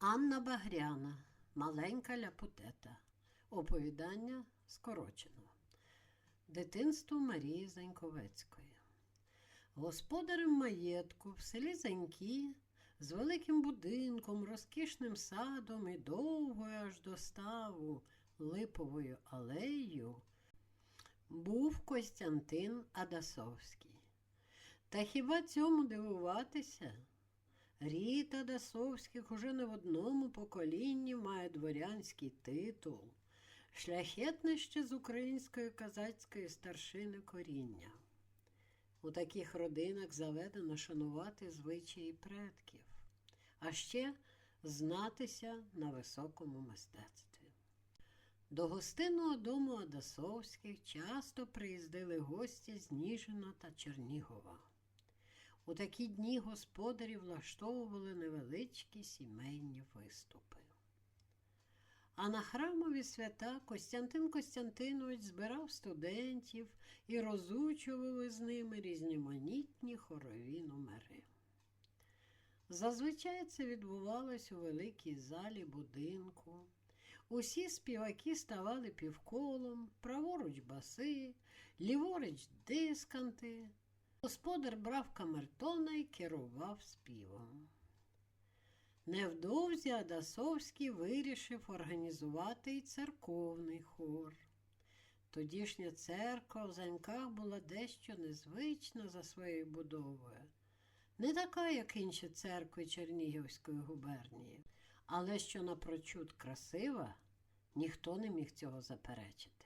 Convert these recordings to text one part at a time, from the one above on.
Анна Багряна, маленька ляпутета. Оповідання скорочено. Дитинство Марії Заньковецької. Господарем маєтку в селі Занькі з великим будинком, розкішним садом і довгою аж до ставу липовою алеєю був Костянтин Адасовський. Та хіба цьому дивуватися? Рід Адасовських уже не в одному поколінні має дворянський титул, шляхетне ще з української казацької старшини коріння. У таких родинах заведено шанувати звичаї предків, а ще знатися на високому мистецтві. До гостинного дому Адасовських часто приїздили гості з Ніжина та Чернігова. У такі дні господарі влаштовували невеличкі сімейні виступи. А на храмові свята Костянтин Костянтинович збирав студентів і розучував із ними різноманітні хорові номери. Зазвичай це відбувалось у великій залі будинку. Усі співаки ставали півколом, праворуч баси, ліворуч дисканти. Господар брав камертона і керував співом. Невдовзі Адасовський вирішив організувати й церковний хор. Тодішня церква в Заньках була дещо незвична за своєю будовою, не така, як інші церкви Чернігівської губернії, але що напрочуд красива, ніхто не міг цього заперечити.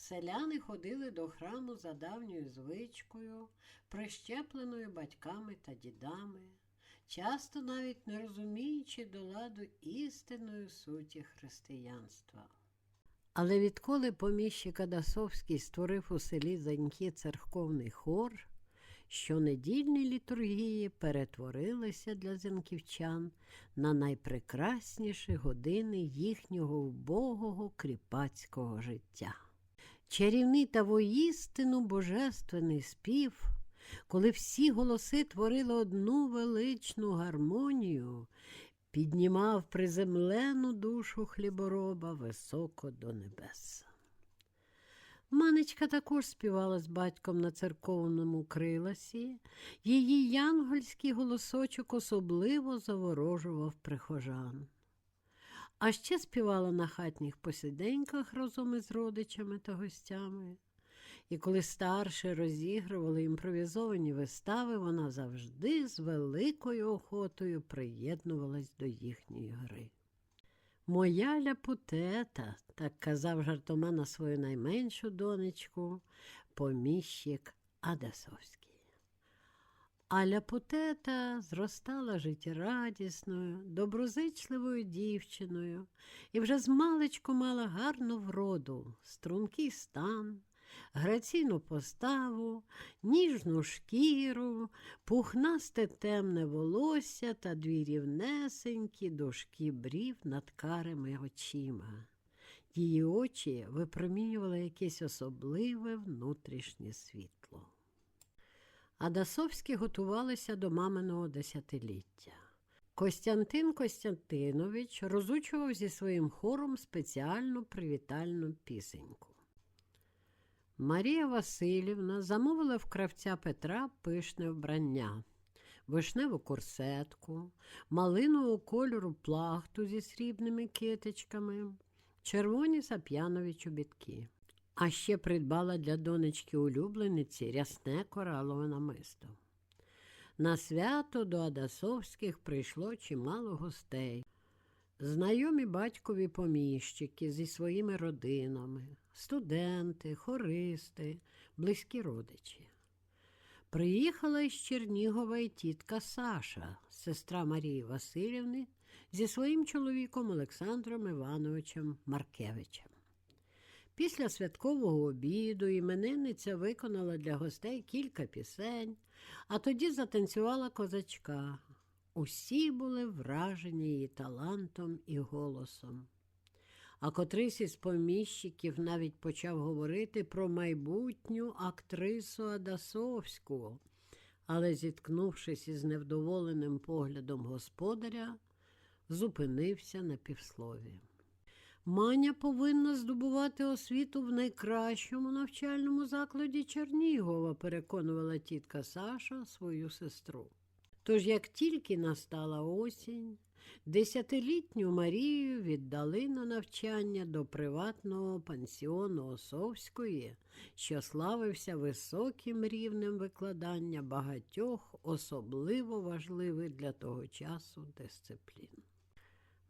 Селяни ходили до храму за давньою звичкою, прищепленою батьками та дідами, часто навіть не розуміючи до ладу істинної суті християнства. Але відколи поміщик Адасовський створив у селі Заньки церковний хор, щонедільні літургії перетворилися для зенківчан на найпрекрасніші години їхнього вбогого кріпацького життя. Чарівний та воістину божественний спів, коли всі голоси творили одну величну гармонію, піднімав приземлену душу хлібороба високо до небес. Манечка також співала з батьком на церковному криласі, її янгольський голосочок особливо заворожував прихожан. А ще співала на хатніх посиденьках разом із родичами та гостями. І коли старші розігрували імпровізовані вистави, вона завжди з великою охотою приєднувалась до їхньої гри. Моя ляпутета, так казав жартома на свою найменшу донечку, поміщик Адасовський. А ляпутета зростала життєрадісною, доброзичливою дівчиною і вже змалечку мала гарну вроду, стрункий стан, граційну поставу, ніжну шкіру, пухнасте темне волосся та дві рівнесенькі дошки брів над карими очима. Її очі випромінювали якесь особливе внутрішнє світло. Адасовські готувалися до маминого десятиліття. Костянтин Костянтинович розучував зі своїм хором спеціальну привітальну пісеньку. Марія Васильівна замовила в кравця Петра пишне вбрання, вишневу корсетку, малинового кольору плахту зі срібними китичками, червоні сап'янові чобітки. А ще придбала для донечки улюблениці рясне коралове намисто. На свято до Адасовських прийшло чимало гостей. Знайомі батькові поміщики зі своїми родинами, студенти, хористи, близькі родичі. Приїхала із Чернігова й тітка Саша, сестра Марії Васильівни, зі своїм чоловіком Олександром Івановичем Маркевичем. Після святкового обіду іменинниця виконала для гостей кілька пісень, а тоді затанцювала козачка. Усі були вражені її талантом і голосом. А котрийсь із поміщиків навіть почав говорити про майбутню актрису Адасовську, але, зіткнувшись із невдоволеним поглядом господаря, зупинився на півслові. Маня повинна здобувати освіту в найкращому навчальному закладі Чернігова, переконувала тітка Саша свою сестру. Тож, як тільки настала осінь, десятилітню Марію віддали на навчання до приватного пансіону Осовської, що славився високим рівнем викладання багатьох особливо важливих для того часу дисциплін.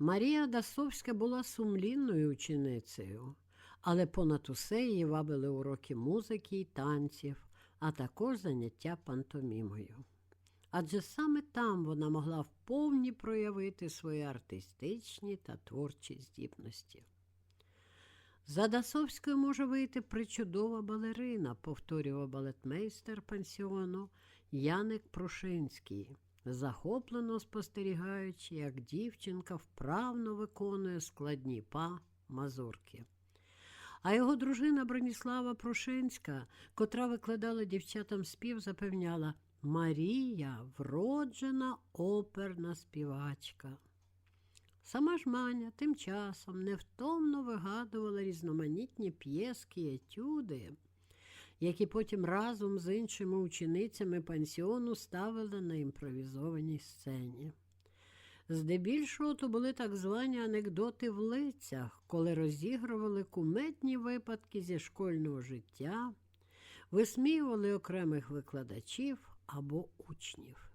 Марія Дасовська була сумлінною ученицею, але понад усе її вабили уроки музики й танців, а також заняття пантомімою. Адже саме там вона могла вповні проявити свої артистичні та творчі здібності. За Дасовською може вийти причудова балерина, повторював балетмейстер пансіону Яник Прушинський, захоплено спостерігаючи, як дівчинка вправно виконує складні па мазурки. А його дружина Броніслава Прушинська, котра викладала дівчатам спів, запевняла Марія вроджена оперна співачка. Сама ж Маня тим часом невтомно вигадувала різноманітні п'єски й етюди, які потім разом з іншими ученицями пансіону ставили на імпровізованій сцені. Здебільшого то були так звані анекдоти в лицях, коли розігрували куметні випадки зі школьного життя, висміювали окремих викладачів або учнів.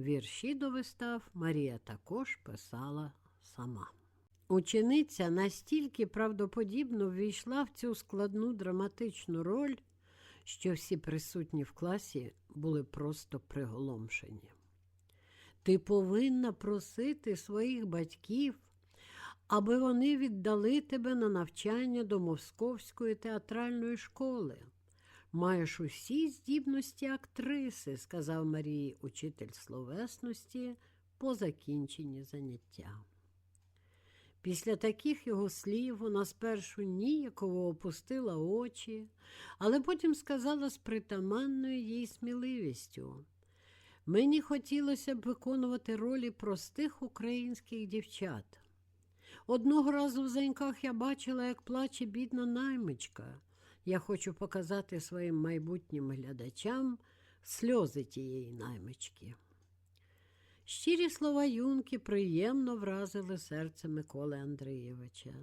Вірші до вистав Марія також писала сама. Учениця настільки правдоподібно ввійшла в цю складну драматичну роль, що всі присутні в класі були просто приголомшені. Ти повинна просити своїх батьків, аби вони віддали тебе на навчання до Московської театральної школи. Маєш усі здібності актриси, сказав Марії учитель словесності по закінченні заняття. Після таких його слів вона спершу ніяково опустила очі, але потім сказала з притаманною їй сміливістю. Мені хотілося б виконувати ролі простих українських дівчат. Одного разу в заньках я бачила, як плаче бідна наймичка. Я хочу показати своїм майбутнім глядачам сльози тієї наймички. Щирі слова юнки приємно вразили серце Миколи Андрійовича.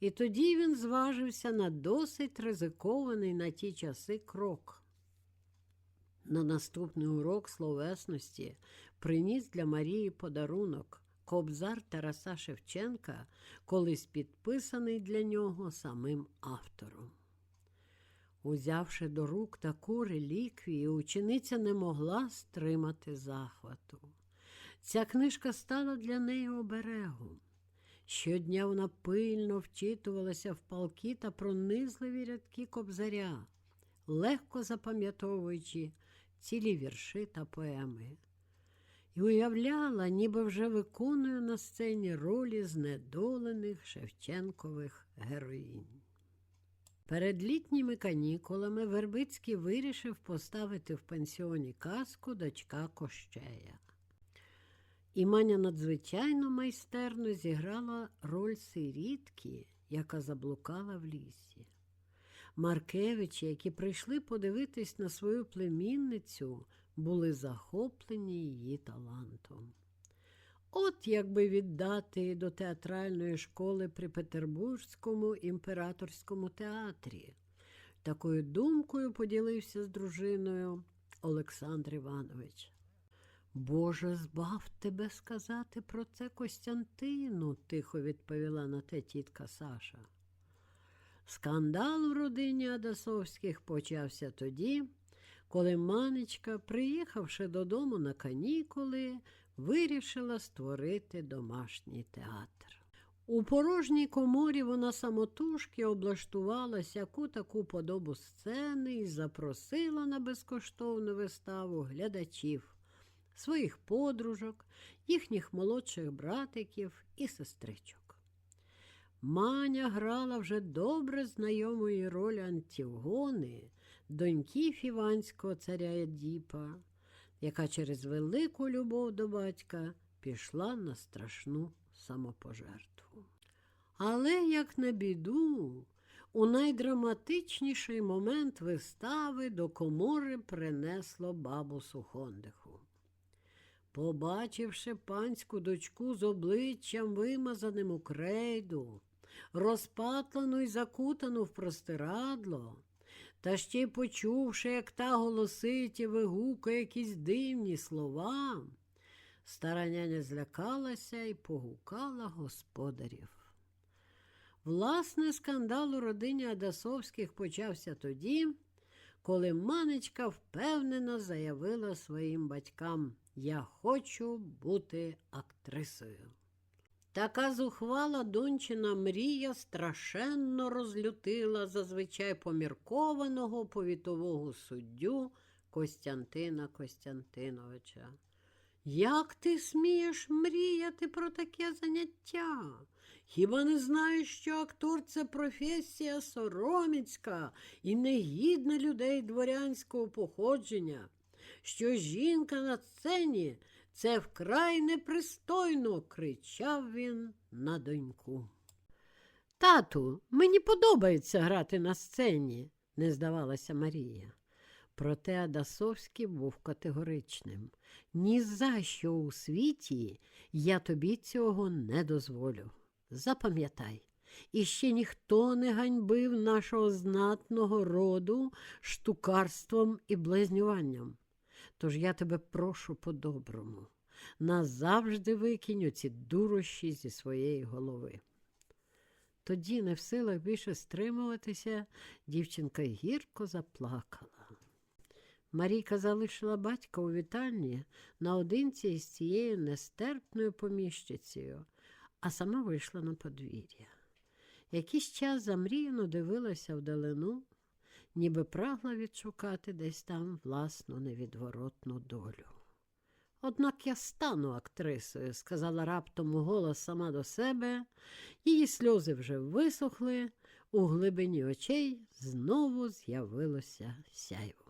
І тоді він зважився на досить ризикований на ті часи крок. На наступний урок словесності приніс для Марії подарунок кобзар Тараса Шевченка, колись підписаний для нього самим автором. Узявши до рук таку реліквію, учениця не могла стримати захвату. Ця книжка стала для неї оберегом. Щодня вона пильно вчитувалася в палки та пронизливі рядки кобзаря, легко запам'ятовуючи цілі вірші та поеми, і уявляла, ніби вже виконує на сцені ролі знедолених Шевченкових героїнь. Перед літніми канікулами Вербицький вирішив поставити в пансіоні казку дочка Кощея. І Маня надзвичайно майстерно зіграла роль сирітки, яка заблукала в лісі. Маркевичі, які прийшли подивитись на свою племінницю, були захоплені її талантом. От якби віддати до театральної школи при Петербурзькому імператорському театрі. Такою думкою поділився з дружиною Олександр Іванович. Боже, збав тебе сказати про це Костянтину, тихо відповіла на те тітка Саша. Скандал у родині Адасовських почався тоді, коли манечка, приїхавши додому на канікули, вирішила створити домашній театр. У порожній коморі вона самотужки облаштувала сяку таку подобу сцени і запросила на безкоштовну виставу глядачів, своїх подружок, їхніх молодших братиків і сестричок. Маня грала вже добре знайомої ролі Антігони, доньки фіванського царя Едіпа, яка через велику любов до батька пішла на страшну самопожертву. Але, як на біду, у найдраматичніший момент вистави до комори принесло бабу Сухондиху. Побачивши панську дочку з обличчям, вимазаним у крейду, розпатлену й закутану в простирадло, та ще й почувши, як та голосить і вигукає якісь дивні слова, стара няня злякалася і погукала господарів. Власне, скандал у родині Адасовських почався тоді, коли манечка впевнено заявила своїм батькам Я хочу бути актрисою. Така зухвала дончина мрія страшенно розлютила зазвичай поміркованого повітового суддю Костянтина Костянтиновича. Як ти смієш мріяти про таке заняття? Хіба не знаєш, що актор це професія сороміцька і негідна людей дворянського походження, що жінка на сцені це вкрай непристойно, кричав він на доньку. Тату, мені подобається грати на сцені, не здавалася Марія. Проте Адасовський був категоричним. Ні за що у світі я тобі цього не дозволю. Запам'ятай, і ще ніхто не ганьбив нашого знатного роду штукарством і близнюванням. Тож я тебе прошу по-доброму, назавжди викинь оці дурощі зі своєї голови. Тоді, не в силах більше стримуватися, дівчинка гірко заплакала. Марійка залишила батька у вітальні наодинці із цією нестерпною поміщицею, а сама вийшла на подвір'я. Якийсь час замріяно дивилася вдалину, ніби прагла відшукати десь там власну невідворотну долю. Однак я стану актрисою, сказала раптом голос сама до себе, її сльози вже висохли, у глибині очей знову з'явилося сяйво.